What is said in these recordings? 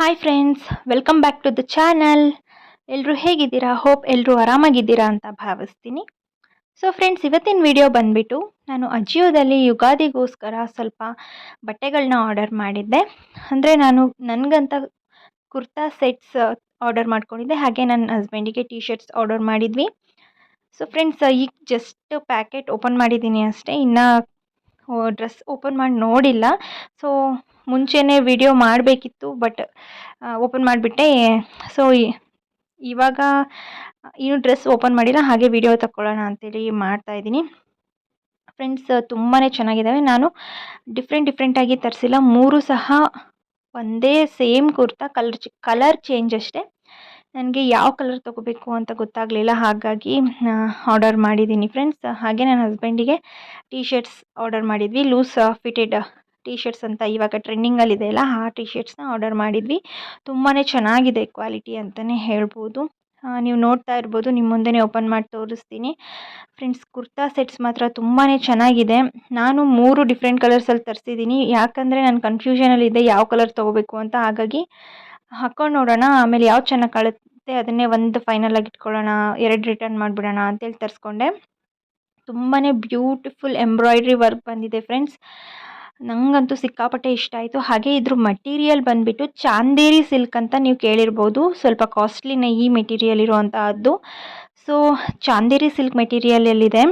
Hi friends welcome back to the channel ಎಲ್ಲರೂ ಹೇಗಿದ್ದೀರಾ? Hope ಎಲ್ಲರೂ ಆರಾಮಾಗಿದ್ದೀರಾ ಅಂತ ಭಾವಿಸ್ತೀನಿ. ಸೊ ಫ್ರೆಂಡ್ಸ್ ಇವತ್ತಿನ ವಿಡಿಯೋ ಬಂದುಬಿಟ್ಟು ನಾನು ಅಜಿಯೋದಲ್ಲಿ ಯುಗಾದಿಗೋಸ್ಕರ ಸ್ವಲ್ಪ ಬಟ್ಟೆಗಳನ್ನ ಆರ್ಡರ್ ಮಾಡಿದ್ದೆ. ಅಂದರೆ ನಾನು ನನಗಂತ ಕುರ್ತಾ ಸೆಟ್ಸ್ ಆರ್ಡರ್ ಮಾಡ್ಕೊಂಡಿದ್ದೆ. ಹಾಗೆ ನನ್ನ ಹಸ್ಬೆಂಡಿಗೆ ಟೀ ಶರ್ಟ್ಸ್ ಆರ್ಡರ್ ಮಾಡಿದ್ವಿ. ಸೊ ಫ್ರೆಂಡ್ಸ್ ಈಗ ಜಸ್ಟ್ ಪ್ಯಾಕೆಟ್ ಓಪನ್ ಮಾಡಿದ್ದೀನಿ ಅಷ್ಟೇ. ಇನ್ನು ಡ್ರೆಸ್ ಓಪನ್ ಮಾಡಿ ನೋಡಿಲ್ಲ. ಸೊ ಮುಂಚೆನೇ ವಿಡಿಯೋ ಮಾಡಬೇಕಿತ್ತು ಬಟ್ ಓಪನ್ ಮಾಡಿಬಿಟ್ಟೆ. ಸೊ ಇವಾಗ, ಇನ್ನೂ ಡ್ರೆಸ್ ಓಪನ್ ಮಾಡಿಲ್ಲ, ಹಾಗೆ ವಿಡಿಯೋ ತಗೊಳ್ಳೋಣ ಅಂತೇಳಿ ಮಾಡ್ತಾಯಿದ್ದೀನಿ ಫ್ರೆಂಡ್ಸ್ ತುಂಬಾ ಚೆನ್ನಾಗಿದ್ದಾವೆ. ನಾನು ಡಿಫ್ರೆಂಟ್ ಡಿಫ್ರೆಂಟಾಗಿ ತರಿಸಿಲ್ಲ. ಮೂರು ಸಹ ಒಂದೇ same kurta colour colour change ಅಷ್ಟೇ. ನನಗೆ ಯಾವ ಕಲರ್ ತೊಗೋಬೇಕು ಅಂತ ಗೊತ್ತಾಗಲಿಲ್ಲ, ಹಾಗಾಗಿ ಆರ್ಡರ್ ಮಾಡಿದ್ದೀನಿ. ಫ್ರೆಂಡ್ಸ್ ಹಾಗೆ ನನ್ನ ಹಸ್ಬೆಂಡಿಗೆ ಟೀ ಶರ್ಟ್ಸ್ ಆರ್ಡರ್ ಮಾಡಿದ್ವಿ. ಲೂಸ್ ಫಿಟೆಡ್ ಟೀ ಶರ್ಟ್ಸ್ ಅಂತ ಇವಾಗ ಟ್ರೆಂಡಿಂಗಲ್ಲಿದೆ ಅಲ್ಲ ಆ ಟೀ ಶರ್ಟ್ಸ್ನ ಆರ್ಡರ್ ಮಾಡಿದ್ವಿ. ತುಂಬಾ ಚೆನ್ನಾಗಿದೆ ಕ್ವಾಲಿಟಿ ಅಂತಲೇ ಹೇಳ್ಬೋದು. ನೀವು ನೋಡ್ತಾ ಇರ್ಬೋದು ನಿಮ್ಮ ಮುಂದೆನೇ ಓಪನ್ ಮಾಡಿ ತೋರಿಸ್ತೀನಿ. ಫ್ರೆಂಡ್ಸ್ ಕುರ್ತಾ ಸೆಟ್ಸ್ ಮಾತ್ರ ತುಂಬಾ ಚೆನ್ನಾಗಿದೆ. ನಾನು ಮೂರು ಡಿಫ್ರೆಂಟ್ ಕಲರ್ಸಲ್ಲಿ ತರಿಸಿದ್ದೀನಿ. ಯಾಕಂದರೆ ನಾನು ಕನ್ಫ್ಯೂಷನಲ್ಲಿದ್ದೆ ಯಾವ ಕಲರ್ ತೊಗೋಬೇಕು ಅಂತ. ಹಾಗಾಗಿ ಹಾಕ್ಕೊಂಡು ನೋಡೋಣ. ಆಮೇಲೆ ಯಾವ್ದು ಚೆನ್ನಾಗಿ ಕಾಣುತ್ತೆ ಅದನ್ನೇ ಒಂದು ಫೈನಲ್ ಆಗಿ ಇಟ್ಕೊಳ್ಳೋಣ. ಎರಡು ರಿಟರ್ನ್ ಮಾಡಿಬಿಡೋಣ ಅಂತೇಳಿ ತರಿಸ್ಕೊಂಡೆ. ತುಂಬಾ ಬ್ಯೂಟಿಫುಲ್ ಎಂಬ್ರಾಯ್ಡ್ರಿ ವರ್ಕ್ ಬಂದಿದೆ ಫ್ರೆಂಡ್ಸ್ ನನಗಂತೂ ಸಿಕ್ಕಾಪಟ್ಟೆ ಇಷ್ಟ ಆಯಿತು. ಹಾಗೆ ಇದ್ರ ಮಟೀರಿಯಲ್ ಬಂದುಬಿಟ್ಟು ಚಾಂದೇರಿ ಸಿಲ್ಕ್ ಅಂತ ನೀವು ಕೇಳಿರ್ಬೋದು. ಸ್ವಲ್ಪ ಕಾಸ್ಟ್ಲಿನ ಈ ಮೆಟೀರಿಯಲ್ ಇರುವಂತಹದ್ದು. ಸೊ ಚಾಂದೇರಿ ಸಿಲ್ಕ್ ಮೆಟೀರಿಯಲಲ್ಲಿದೆ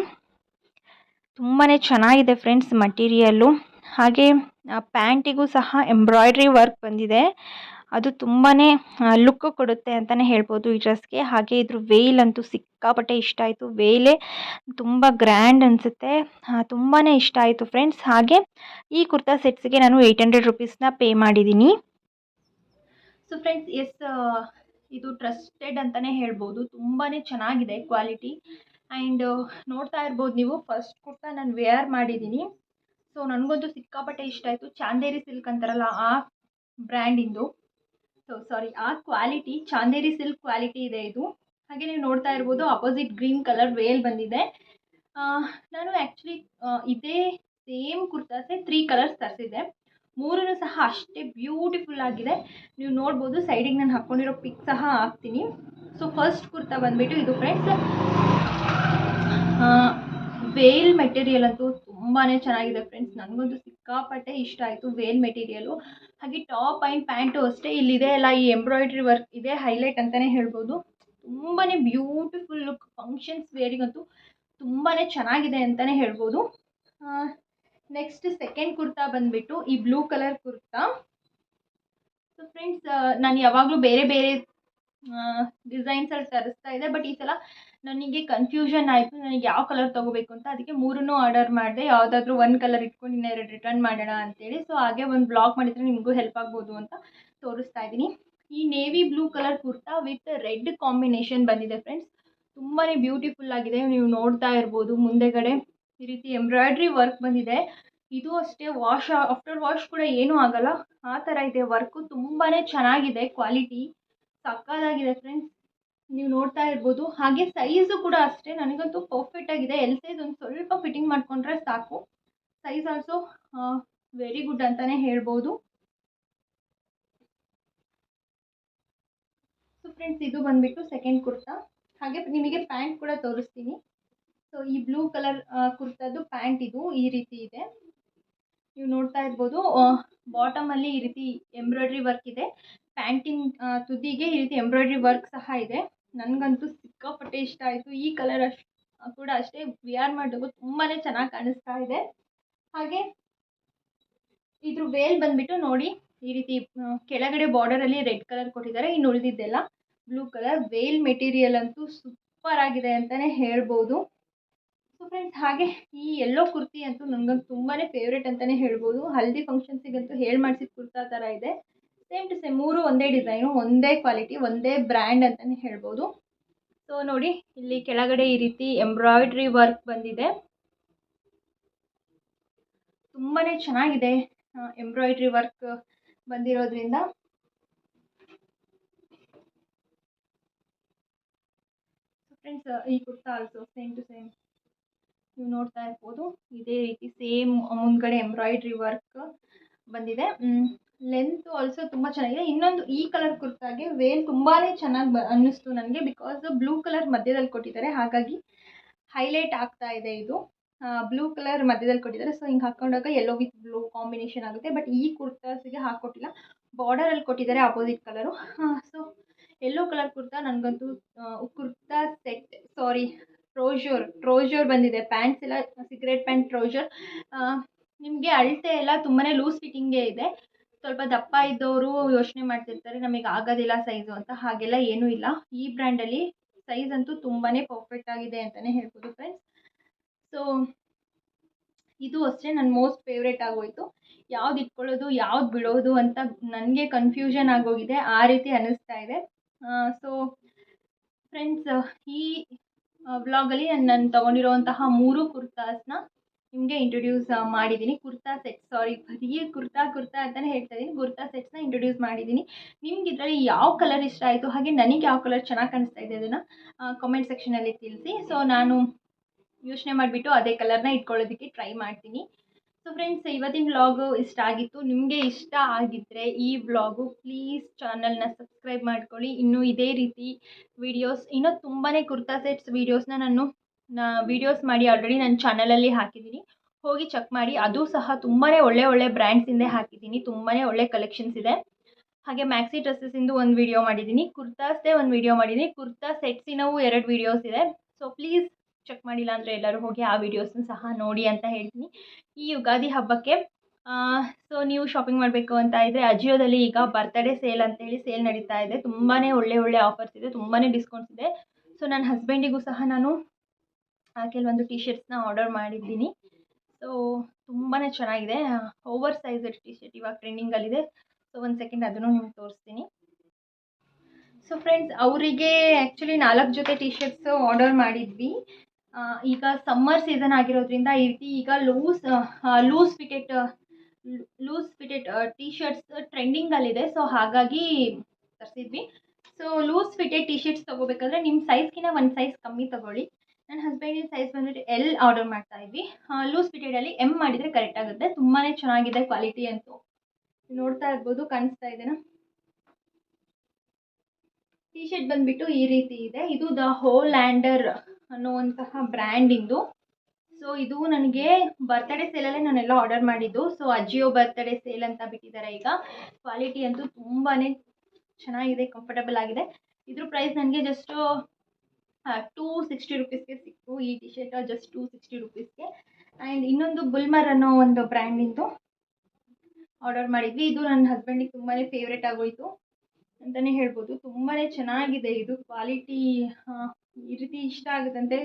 ತುಂಬಾ ಚೆನ್ನಾಗಿದೆ ಫ್ರೆಂಡ್ಸ್ ಮಟೀರಿಯಲ್ಲು ಹಾಗೆ ಪ್ಯಾಂಟಿಗೂ ಸಹ ಎಂಬ್ರಾಯ್ಡ್ರಿ ವರ್ಕ್ ಬಂದಿದೆ. ಅದು ತುಂಬಾ ಲುಕ್ ಕೊಡುತ್ತೆ ಅಂತಲೇ ಹೇಳ್ಬೋದು ಈ ಡ್ರೆಸ್ಗೆ. ಹಾಗೆ ಇದ್ರ ವೇಲ್ ಅಂತೂ ಸಿಕ್ಕಾಪಟ್ಟೆ ಇಷ್ಟ ಆಯಿತು. ವೇಲೇ ತುಂಬ ಗ್ರ್ಯಾಂಡ್ ಅನಿಸುತ್ತೆ. ತುಂಬಾ ಇಷ್ಟ ಆಯಿತು ಫ್ರೆಂಡ್ಸ್ ಹಾಗೆ ಈ ಕುರ್ತಾ ಸೆಟ್ಸ್ಗೆ ನಾನು ಏಯ್ಟ್ ಹಂಡ್ರೆಡ್ ರುಪೀಸ್ನ ಪೇ ಮಾಡಿದ್ದೀನಿ ಸೊ ಫ್ರೆಂಡ್ಸ್ ಎಸ್ ಇದು ಟ್ರಸ್ಟೆಡ್ ಅಂತಲೇ ಹೇಳ್ಬೋದು. ತುಂಬಾ ಚೆನ್ನಾಗಿದೆ ಕ್ವಾಲಿಟಿ ಆ್ಯಂಡ್ ನೋಡ್ತಾ ಇರ್ಬೋದು ನೀವು ಫಸ್ಟ್ ಕುರ್ತಾ ನಾನು ವೇರ್ ಮಾಡಿದ್ದೀನಿ ಸೊ ನನಗಂತೂ ಸಿಕ್ಕಾಪಟ್ಟೆ ಇಷ್ಟ ಆಯಿತು. ಚಾಂದೇರಿ ಸಿಲ್ಕ್ ಅಂತಾರಲ್ಲ, ಆ ಬ್ರ್ಯಾಂಡಿಂದು ಸಾರಿ ಆ ಕ್ವಾಲಿಟಿ ಚಾಂದೇರಿ ಸಿಲ್ಕ್ ಕ್ವಾಲಿಟಿ ಇದೆ ಇದು. ಹಾಗೆ ನೀವು ನೋಡ್ತಾ ಇರ್ಬೋದು ಅಪೋಸಿಟ್ ಗ್ರೀನ್ ಕಲರ್ ವೇಲ್ ಬಂದಿದೆ. ನಾನು ಆ್ಯಕ್ಚುಲಿ ಇದೇ ಸೇಮ್ ಕುರ್ತಾಸೆ ತ್ರೀ ಕಲರ್ಸ್ ತರಿಸಿದ್ದೆ. ಮೂರೂ ಸಹ ಅಷ್ಟೇ ಬ್ಯೂಟಿಫುಲ್ ಆಗಿದೆ. ನೀವು ನೋಡ್ಬೋದು ಸೈಡಿಗೆ ನಾನು ಹಾಕ್ಕೊಂಡಿರೋ ಪಿಕ್ ಸಹ ಹಾಕ್ತೀನಿ. ಸೊ ಫಸ್ಟ್ ಕುರ್ತಾ ಬಂದುಬಿಟ್ಟು ಇದು ಫ್ರೆಂಡ್ಸ್ ವೇಲ್ ಮೆಟೀರಿಯಲ್ ಅಂತೂ ತುಂಬಾ ಚೆನ್ನಾಗಿದೆ ಫ್ರೆಂಡ್ಸ್ ನನಗಂತೂ ಸಿಕ್ಕಾಪಟ್ಟೆ ಇಷ್ಟ ಆಯಿತು ವೇಲ್ ಮೆಟೀರಿಯಲು ಹಾಗೆ ಟಾಪ್ ಆ್ಯಂಡ್ ಪ್ಯಾಂಟು ಅಷ್ಟೇ ಇಲ್ಲಿದೆ. ಅಲ್ಲ, ಈ ಎಂಬ್ರಾಯ್ಡ್ರಿ ವರ್ಕ್ ಇದೆ ಹೈಲೈಟ್ ಅಂತಲೇ ಹೇಳ್ಬೋದು. ತುಂಬಾ ಬ್ಯೂಟಿಫುಲ್ ಲುಕ್ ಫಂಕ್ಷನ್ಸ್ ವೇರಿಗಂತೂ ತುಂಬಾ ಚೆನ್ನಾಗಿದೆ ಅಂತಲೇ ಹೇಳ್ಬೋದು. ನೆಕ್ಸ್ಟ್ ಸೆಕೆಂಡ್ ಕುರ್ತಾ ಬಂದುಬಿಟ್ಟು ಈ blue colour kurta. So friends ನಾನು ಯಾವಾಗಲೂ ಬೇರೆ ಬೇರೆ ಡಿಸೈನ್ಸಲ್ಲಿ ತರಿಸ್ತಾ ಇದೆ. ಬಟ್ ಈ ಸಲ ನನಗೆ ಕನ್ಫ್ಯೂಷನ್ ಆಯಿತು. ನನಗೆ ಯಾವ ಕಲರ್ ತಗೋಬೇಕು ಅಂತ. ಅದಕ್ಕೆ ಮೂರನ್ನು ಆರ್ಡರ್ ಮಾಡಿದೆ. ಯಾವುದಾದ್ರೂ ಒಂದು ಕಲರ್ ಇಟ್ಕೊಂಡು ಇನ್ನೆರಡು ರಿಟರ್ನ್ ಮಾಡೋಣ ಅಂತೇಳಿ. ಸೊ ಹಾಗೆ ಒಂದು ಬ್ಲಾಗ್ ಮಾಡಿದರೆ ನಿಮಗೂ ಹೆಲ್ಪ್ ಆಗ್ಬೋದು ಅಂತ ತೋರಿಸ್ತಾ ಇದ್ದೀನಿ ಈ navy blue colour kurta with red combination ಬಂದಿದೆ ಫ್ರೆಂಡ್ಸ್ ತುಂಬಾ ಬ್ಯೂಟಿಫುಲ್ ಆಗಿದೆ. ನೀವು ನೋಡ್ತಾ ಇರ್ಬೋದು. ಮುಂದೆಗಡೆ ಈ ರೀತಿ ಎಂಬ್ರಾಯ್ಡ್ರಿ ವರ್ಕ್ ಬಂದಿದೆ. ಇದು ಅಷ್ಟೇ ವಾಶ್ ಆಫ್ಟರ್ ವಾಶ್ ಕೂಡ ಏನೂ ಆಗಲ್ಲ. ಆ ಥರ ಇದೆ. ವರ್ಕು ತುಂಬಾ ಚೆನ್ನಾಗಿದೆ. ಕ್ವಾಲಿಟಿ ಸಕ್ಕದಾಗಿದೆ ಫ್ರೆಂಡ್ಸ್ ನೀವು ನೋಡ್ತಾ ಇರ್ಬೋದು. ಹಾಗೆ ಸೈಜು ಕೂಡ ಅಷ್ಟೇ. ನನಗಂತೂ ಪರ್ಫೆಕ್ಟ್ ಆಗಿದೆ. ಎಲ್ ಸೈಜ್ ಒಂದು ಸ್ವಲ್ಪ ಫಿಟ್ಟಿಂಗ್ ಮಾಡಿಕೊಂಡ್ರೆ ಸಾಕು. ಸೈಜ್ ಆಲ್ಸೋ ವೆರಿ ಗುಡ್ ಅಂತಲೇ ಹೇಳ್ಬೋದು. ಸೊ ಫ್ರೆಂಡ್ಸ್ ಇದು ಬಂದುಬಿಟ್ಟು ಸೆಕೆಂಡ್ ಕುರ್ತಾ. ಹಾಗೆ ನಿಮಗೆ ಪ್ಯಾಂಟ್ ಕೂಡ ತೋರಿಸ್ತೀನಿ. ಸೊ ಈ ಬ್ಲೂ ಕಲರ್ ಕುರ್ತಾದು ಪ್ಯಾಂಟ್ ಇದು ಈ ರೀತಿ ಇದೆ. ನೀವು ನೋಡ್ತಾ ಇರ್ಬೋದು ಬಾಟಮಲ್ಲಿ ಈ ರೀತಿ ಎಂಬ್ರಾಯ್ಡ್ರಿ ವರ್ಕ್ ಇದೆ. ಪ್ಯಾಂಟಿನ ತುದಿಗೆ ಈ ರೀತಿ ಎಂಬ್ರಾಯ್ಡ್ರಿ ವರ್ಕ್ ಸಹ ಇದೆ. ನನಗಂತೂ ಸಿಕ್ಕಾಪಟ್ಟೆ ಇಷ್ಟ ಆಯಿತು. ಈ ಕಲರ್ ಕೂಡ ಅಷ್ಟೇ ವಿ ಆರ್ ಮಾಡಿದಾಗ ತುಂಬಾ ಚೆನ್ನಾಗಿ ಕಾಣಿಸ್ತಾ ಇದೆ. ಹಾಗೆ ಇದ್ರ ವೇಲ್ ಬಂದುಬಿಟ್ಟು ನೋಡಿ, ಈ ರೀತಿ ಕೆಳಗಡೆ ಬಾರ್ಡರಲ್ಲಿ ರೆಡ್ ಕಲರ್ ಕೊಟ್ಟಿದ್ದಾರೆ. ಇನ್ನು ಉಳಿದಿದ್ದೆಲ್ಲ ಬ್ಲೂ ಕಲರ್ ವೇಲ್ ಮೆಟೀರಿಯಲ್ ಅಂತೂ ಸೂಪರ್ ಆಗಿದೆ ಅಂತಲೇ ಹೇಳ್ಬೋದು. ಸೊ ಫ್ರೆಂಡ್ಸ್ ಹಾಗೆ ಈ ಎಲ್ಲೋ ಕುರ್ತಿ ಅಂತೂ ನನಗಂತೂ ತುಂಬಾ ಫೇವ್ರೇಟ್ ಅಂತಲೇ ಹೇಳ್ಬೋದು. ಹಲ್ದಿ ಫಂಕ್ಷನ್ಸಿಗಂತೂ ಹೇಳಿ ಮಾಡಿಸಿದ ಕುರ್ತಾ ಥರ ಇದೆ. ಸೇಮ್ ಟು ಸೇಮ್ ಮೂರು ಒಂದೇ ಡಿಸೈನು ಒಂದೇ ಕ್ವಾಲಿಟಿ ಒಂದೇ ಬ್ರ್ಯಾಂಡ್ ಅಂತಲೇ ಹೇಳ್ಬೋದು. ಸೊ ನೋಡಿ, ಇಲ್ಲಿ ಕೆಳಗಡೆ ಈ ರೀತಿ ಎಂಬ್ರಾಯ್ಡ್ರಿ ವರ್ಕ್ ಬಂದಿದೆ. ತುಂಬಾ ಚೆನ್ನಾಗಿದೆ ಎಂಬ್ರಾಯ್ಡ್ರಿ ವರ್ಕ್ ಬಂದಿರೋದ್ರಿಂದ. ಫ್ರೆಂಡ್ಸ್ ಈ kurta also same to same ನೀವು ನೋಡ್ತಾ ಇರ್ಬೋದು. ಇದೇ ರೀತಿ ಸೇಮ್ ಮುಂದ್ಗಡೆ ಎಂಬ್ರಾಯ್ಡ್ರಿ ವರ್ಕ್ ಬಂದಿದೆ. ಲೆಂತ್ ಆಲ್ಸೋ ತುಂಬ ಚೆನ್ನಾಗಿದೆ. ಇನ್ನೊಂದು ಈ ಕಲರ್ ಕುರ್ತಾಗೆ ವೇಲ್ ತುಂಬಾ ಚೆನ್ನಾಗಿ ಬ, ಅನ್ನಿಸ್ತು ನನಗೆ ಬಿಕಾಸ್ ಬ್ಲೂ ಕಲರ್ ಮಧ್ಯದಲ್ಲಿ ಕೊಟ್ಟಿದ್ದಾರೆ. ಹಾಗಾಗಿ ಹೈಲೈಟ್ ಆಗ್ತಾ ಇದೆ ಇದು. ಬ್ಲೂ ಕಲರ್ ಮಧ್ಯದಲ್ಲಿ ಕೊಟ್ಟಿದ್ದಾರೆ. ಸೊ ಹಿಂಗೆ ಹಾಕೊಂಡಾಗ ಎಲ್ಲೋ ವಿತ್ ಬ್ಲೂ ಕಾಂಬಿನೇಷನ್ ಆಗುತ್ತೆ. ಬಟ್ ಈ ಕುರ್ತಾಸಿಗೆ ಹಾಕ್ಕೊಟ್ಟಿಲ್ಲ ಬಾರ್ಡರಲ್ಲಿ ಕೊಟ್ಟಿದ್ದಾರೆ opposite colour so yellow colour kurta ನನಗಂತೂ ಕುರ್ತಾ ಸೆಟ್ ಸಾರಿ ಟ್ರೋಜರ್ ಟ್ರೋಜರ್ ಬಂದಿದೆ. ಪ್ಯಾಂಟ್ಸ್ ಎಲ್ಲ ಸಿಗರೇಟ್ ಪ್ಯಾಂಟ್ ಟ್ರೋಜರ್ ನಿಮಗೆ ಅಳತೆ ಎಲ್ಲ ತುಂಬಾ ಲೂಸ್ ಫಿಟ್ಟಿಂಗೇ ಇದೆ. ಸ್ವಲ್ಪ ದಪ್ಪ ಇದ್ದವರು ಯೋಚನೆ ಮಾಡ್ತಿರ್ತಾರೆ, ನಮಗೆ ಆಗೋದಿಲ್ಲ ಸೈಜು ಅಂತ. ಹಾಗೆಲ್ಲ ಏನೂ ಇಲ್ಲ. ಈ ಬ್ರ್ಯಾಂಡಲ್ಲಿ ಸೈಜ್ ಅಂತೂ ತುಂಬಾ ಪರ್ಫೆಕ್ಟ್ ಆಗಿದೆ ಅಂತಲೇ ಹೇಳ್ಬೋದು ಫ್ರೆಂಡ್ಸ್ ಸೊ ಇದು ಅಷ್ಟೇ ನನ್ನ ಮೋಸ್ಟ್ ಫೇವ್ರೇಟ್ ಆಗೋಯಿತು. ಯಾವ್ದು ಇಟ್ಕೊಳ್ಳೋದು, ಯಾವ್ದು ಬಿಡೋದು ಅಂತ ನನಗೆ ಕನ್ಫ್ಯೂಷನ್ ಆಗೋಗಿದೆ. ಆ ರೀತಿ ಅನ್ನಿಸ್ತಾ ಇದೆ. ಸೊ ಫ್ರೆಂಡ್ಸ್ ಈ ವ್ಲಾಗಲ್ಲಿ ನಾನು ನಾನು ತೊಗೊಂಡಿರೋವಂತಹ ಮೂರು ಕುರ್ತಾಸ್ನ ನಿಮಗೆ ಇಂಟ್ರೊಡ್ಯೂಸ್ ಮಾಡಿದ್ದೀನಿ ಕುರ್ತಾ ಸೆಟ್ ಸಾರಿ ಬರೀ ಕುರ್ತಾ ಕುರ್ತಾ ಅಂತಲೇ ಹೇಳ್ತಾ ಇದ್ದೀನಿ ಕುರ್ತಾ ಸೆಟ್ಸ್ನ ಇಂಟ್ರೊಡ್ಯೂಸ್ ಮಾಡಿದ್ದೀನಿ ನಿಮ್ಗೆ ಇದರಲ್ಲಿ ಯಾವ ಕಲರ್ ಇಷ್ಟ ಆಯಿತು? ಹಾಗೆ ನನಗೆ ಯಾವ ಕಲರ್ ಚೆನ್ನಾಗಿ ಕಾಣಿಸ್ತಾ ಇದೆ ಅದನ್ನು ಕಮೆಂಟ್ ಸೆಕ್ಷನಲ್ಲಿ ತಿಳಿಸಿ. ಸೊ ನಾನು ಯೋಚನೆ ಮಾಡಿಬಿಟ್ಟು ಅದೇ ಕಲರ್ನ ಇಟ್ಕೊಳ್ಳೋದಕ್ಕೆ ಟ್ರೈ ಮಾಡ್ತೀನಿ. ಸೊ ಫ್ರೆಂಡ್ಸ್ ಇವತ್ತಿನ ವ್ಲಾಗು ಇಷ್ಟ ಆಗಿತ್ತು, ನಿಮಗೆ ಇಷ್ಟ ಆಗಿದ್ದರೆ ಈ ವ್ಲಾಗು ಪ್ಲೀಸ್ ಚಾನಲ್ನ ಸಬ್ಸ್ಕ್ರೈಬ್ ಮಾಡ್ಕೊಳ್ಳಿ. ಇನ್ನೂ ಇದೇ ರೀತಿ ವೀಡಿಯೋಸ್ ಇನ್ನೂ ತುಂಬಾ ಕುರ್ತಾ ಸೆಟ್ಸ್ ವೀಡಿಯೋಸ್ನ ನಾನು ವೀಡಿಯೋಸ್ ಮಾಡಿ ಆಲ್ರೆಡಿ ನನ್ನ ಚಾನಲಲ್ಲಿ ಹಾಕಿದ್ದೀನಿ. ಹೋಗಿ ಚೆಕ್ ಮಾಡಿ, ಅದು ಸಹ ತುಂಬಾ ಒಳ್ಳೆ ಒಳ್ಳೆ ಬ್ರ್ಯಾಂಡ್ಸಿಂದೇ ಹಾಕಿದ್ದೀನಿ. ತುಂಬಾ ಒಳ್ಳೆ ಕಲೆಕ್ಷನ್ಸ್ ಇದೆ. ಹಾಗೆ ಮ್ಯಾಕ್ಸಿ ಡ್ರೆಸ್ಸಸ್ಸಿಂದು ಒಂದು ವೀಡಿಯೋ ಮಾಡಿದ್ದೀನಿ. ಕುರ್ತಾಸ್ದೇ ಒಂದು ವೀಡಿಯೋ ಮಾಡಿದ್ದೀನಿ. ಕುರ್ತಾ ಸೆಟ್ಸಿನವು ಎರಡು ವೀಡಿಯೋಸ್ ಇದೆ. ಸೊ ಪ್ಲೀಸ್ ಚೆಕ್ ಮಾಡಿಲ್ಲ ಅಂದರೆ ಎಲ್ಲರೂ ಹೋಗಿ ಆ ವೀಡಿಯೋಸ್ನ ಸಹ ನೋಡಿ ಅಂತ ಹೇಳ್ತೀನಿ. ಈ ಯುಗಾದಿ ಹಬ್ಬಕ್ಕೆ ಸೊ ನೀವು ಶಾಪಿಂಗ್ ಮಾಡಬೇಕು ಅಂತ ಇದ್ದರೆ ಅಜಿಯೋದಲ್ಲಿ ಈಗ ಬರ್ತ್ಡೇ ಸೇಲ್ ಅಂತೇಳಿ ಸೇಲ್ ನಡೀತಾ ಇದೆ. ತುಂಬಾ ಒಳ್ಳೆ ಒಳ್ಳೆ ಆಫರ್ಸ್ ಇದೆ ತುಂಬಾ ಡಿಸ್ಕೌಂಟ್ಸ್ ಇದೆ. ಸೊ ನನ್ನ ಹಸ್ಬೆಂಡಿಗೂ ಸಹ ನಾನು ಕೆಲವೊಂದು ಟಿ ಶರ್ಟ್ಸ್ನ ಆರ್ಡರ್ ಮಾಡಿದ್ದೀನಿ. ಸೊ ತುಂಬಾ ಚೆನ್ನಾಗಿದೆ ಓವರ್ ಸೈಜ್ ಟಿ ಶರ್ಟ್ ಇವಾಗ ಟ್ರೆಂಡಿಂಗಲ್ಲಿದೆ ಸೊ ಒಂದು ಸೆಕೆಂಡ್ ಅದನ್ನು ನಿಮ್ಗೆ ತೋರಿಸ್ತೀನಿ. ಸೊ ಫ್ರೆಂಡ್ಸ್ ಅವರಿಗೆ ಆ್ಯಕ್ಚುಲಿ ನಾಲ್ಕು ಜೊತೆ ಟಿ ಶರ್ಟ್ಸು ಆರ್ಡರ್ ಮಾಡಿದ್ವಿ. ಈಗ ಸಮ್ಮರ್ ಸೀಸನ್ ಆಗಿರೋದ್ರಿಂದ ಈ ರೀತಿ ಈಗ loose loose fitted loose fitted T shirts ಟ್ರೆಂಡಿಂಗಲ್ಲಿದೆ so ಹಾಗಾಗಿ ತರಿಸಿದ್ವಿ. So loose fitted T shirts ತೊಗೋಬೇಕಾದ್ರೆ ನಿಮ್ಮ ಸೈಜ್ಗಿಂತ ಒಂದು ಸೈಜ್ ಕಮ್ಮಿ ತೊಗೊಳ್ಳಿ. ನನ್ನ ಹಸ್ಬೆಂಡಿನ ಸೈಜ್ ಬಂದ್ಬಿಟ್ಟು ಎಲ್ ಆರ್ಡರ್ ಮಾಡ್ತಾ ಇದ್ವಿ. ಲೂಸ್ ಫಿಟೆಡಲ್ಲಿ ಎಂ ಮಾಡಿದರೆ ಕರೆಕ್ಟ್ ಆಗುತ್ತೆ. ತುಂಬಾ ಚೆನ್ನಾಗಿದೆ ಕ್ವಾಲಿಟಿ ಅಂತೂ. ನೋಡ್ತಾ ಇರ್ಬೋದು, ಕಾಣಿಸ್ತಾ ಇದೆನಾ ಟಿ ಶರ್ಟ್ ಬಂದ್ಬಿಟ್ಟು ಈ ರೀತಿ ಇದೆ. ಇದು ದ ಹೋಲ್ ಲ್ಯಾಂಡರ್ ಅನ್ನುವಂತಹ ಬ್ರ್ಯಾಂಡಿಂದು ಸೊ ಇದು ನನಗೆ ಬರ್ತಡೇ ಸೇಲಲ್ಲೇ ನಾನೆಲ್ಲ ಆರ್ಡರ್ ಮಾಡಿದ್ದು. ಸೊ ಅಜಿಯೋ ಬರ್ತ್ಡೇ ಸೇಲ್ ಅಂತ ಬಿಟ್ಟಿದ್ದಾರೆ ಈಗ. ಕ್ವಾಲಿಟಿ ಅಂತೂ ತುಂಬಾ ಚೆನ್ನಾಗಿದೆ ಕಂಫರ್ಟಬಲ್ ಆಗಿದೆ. ಇದ್ರ ಪ್ರೈಸ್ ನನಗೆ ಜಸ್ಟು ಟೂ ಸಿಕ್ಸ್ಟಿ ರುಪೀಸ್ಗೆ ಸಿಕ್ತು. ಈ T shirt just two sixty ರುಪೀಸ್ಗೆ and ಇನ್ನೊಂದು ಬುಲ್ಮರ್ ಅನ್ನೋ ಒಂದು ಬ್ರ್ಯಾಂಡಿಂದು ಆರ್ಡರ್ ಮಾಡಿದ್ವಿ. ಇದು ನನ್ನ ಹಸ್ಬೆಂಡಿಗೆ ತುಂಬಾ ಫೇವ್ರೇಟ್ ಆಗೋಯಿತು. ಅಂತಲೇ ಹೇಳ್ಬೋದು. ತುಂಬಾ ಚೆನ್ನಾಗಿದೆ ಇದು ಕ್ವಾಲಿಟಿ ಈ ರೀತಿ ಇಷ್ಟ ಆಗುತ್ತಂತೆ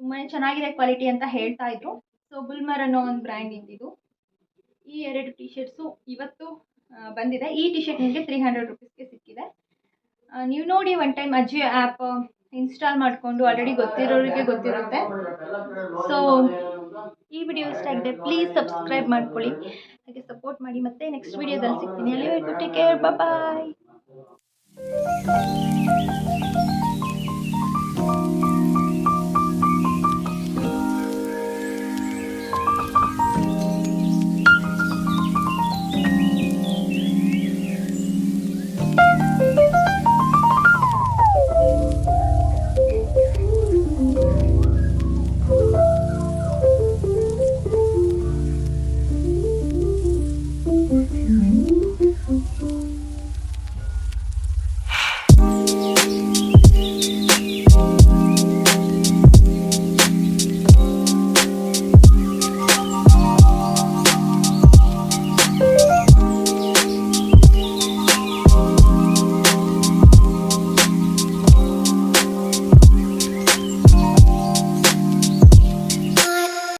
ತುಂಬಾ ಚೆನ್ನಾಗಿದೆ ಕ್ವಾಲಿಟಿ ಅಂತ ಹೇಳ್ತಾ ಇದ್ರು. ಸೊ ಬುಲ್ಮರ್ ಅನ್ನೋ ಒಂದು ಬ್ರ್ಯಾಂಡ್ ಇದು ಈ ಎರಡು ಟಿ ಶರ್ಟ್ಸು ಇವತ್ತು ಬಂದಿದೆ. ಈ ಟಿ ಶರ್ಟ್ ನಿಮಗೆ ತ್ರೀ ಹಂಡ್ರೆಡ್ ರುಪೀಸ್ಗೆ ಸಿಕ್ಕಿದೆ. ನೀವು ನೋಡಿ one time Ajio app install ಮಾಡಿಕೊಂಡು ಆಲ್ರೆಡಿ ಗೊತ್ತಿರೋರಿಗೆ ಗೊತ್ತಿರುತ್ತೆ. ಸೊ ಈ ವಿಡಿಯೋ ಇಷ್ಟ ಆಗಿದೆ ಪ್ಲೀಸ್ ಸಬ್ಸ್ಕ್ರೈಬ್ ಮಾಡ್ಕೊಳ್ಳಿ. ಹಾಗೆ ಸಪೋರ್ಟ್ ಮಾಡಿ. ಮತ್ತೆ ನೆಕ್ಸ್ಟ್ ವಿಡಿಯೋದಲ್ಲಿ ಸಿಗ್ತೀನಿ. ಅಲ್ಲಿವರೆಗೂ ಟೇಕ್ ಕೇರ್ ಬಾಯ್